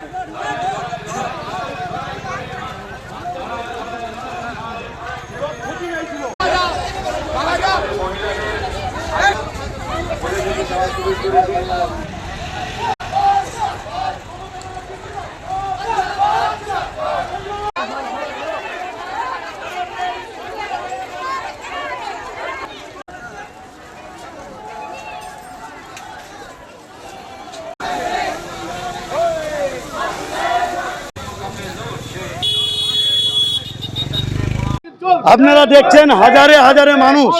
Yeah. আপনারা দেখছেন হাজারে হাজারে মানুষ।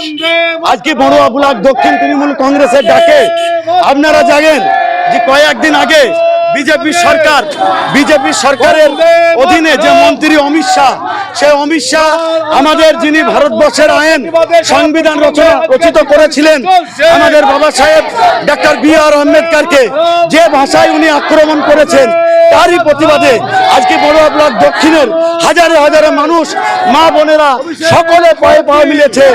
আজকে বড়ুয়া ব্লক দক্ষিণ তৃণমূল কংগ্রেসের ডাকে। আপনারা জানেন যে কয়েকদিন আগে বিজেপি সরকার, বিজেপি সরকারের অধীনে যে মন্ত্রী অমিত শাহ, সে অমিত শাহ আমাদের যিনি ভারতবর্ষের আইন, সংবিধান রচনা রচিত করেছিলেন, আমাদের বাবা সাহেব ডাক্তার বি আর আম্বেদকারকে যে ভাষায় উনি আক্রমণ করেছেন তারই প্রতিবাদে আজকে বড়ুয়া ব্লক দক্ষিণের হাজারে হাজারে মানুষ, মা বোনেরা সকলে পায়ে পায়ে মিলেছে।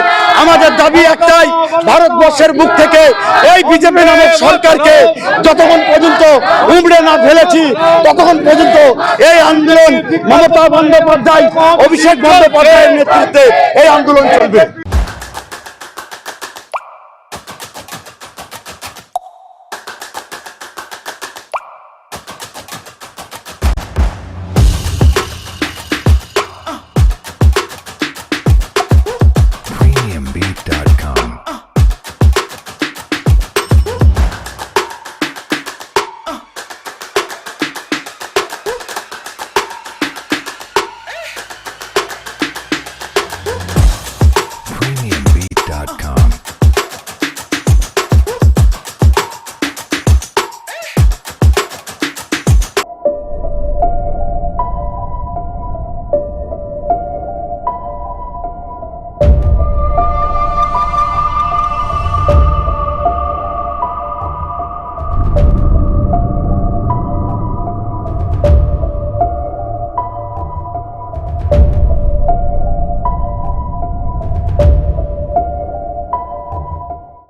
আমাদের দাবি একটাই, ভারতবর্ষের বুক থেকে এই বিজেপি নামক সরকারকে যতক্ষণ পর্যন্ত উমড়ে না ফেলেছি, ততক্ষণ পর্যন্ত এই আন্দোলন মমতা বন্দ্যোপাধ্যায়, অভিষেক বন্দ্যোপাধ্যায়ের নেতৃত্বে এই আন্দোলন চলবে।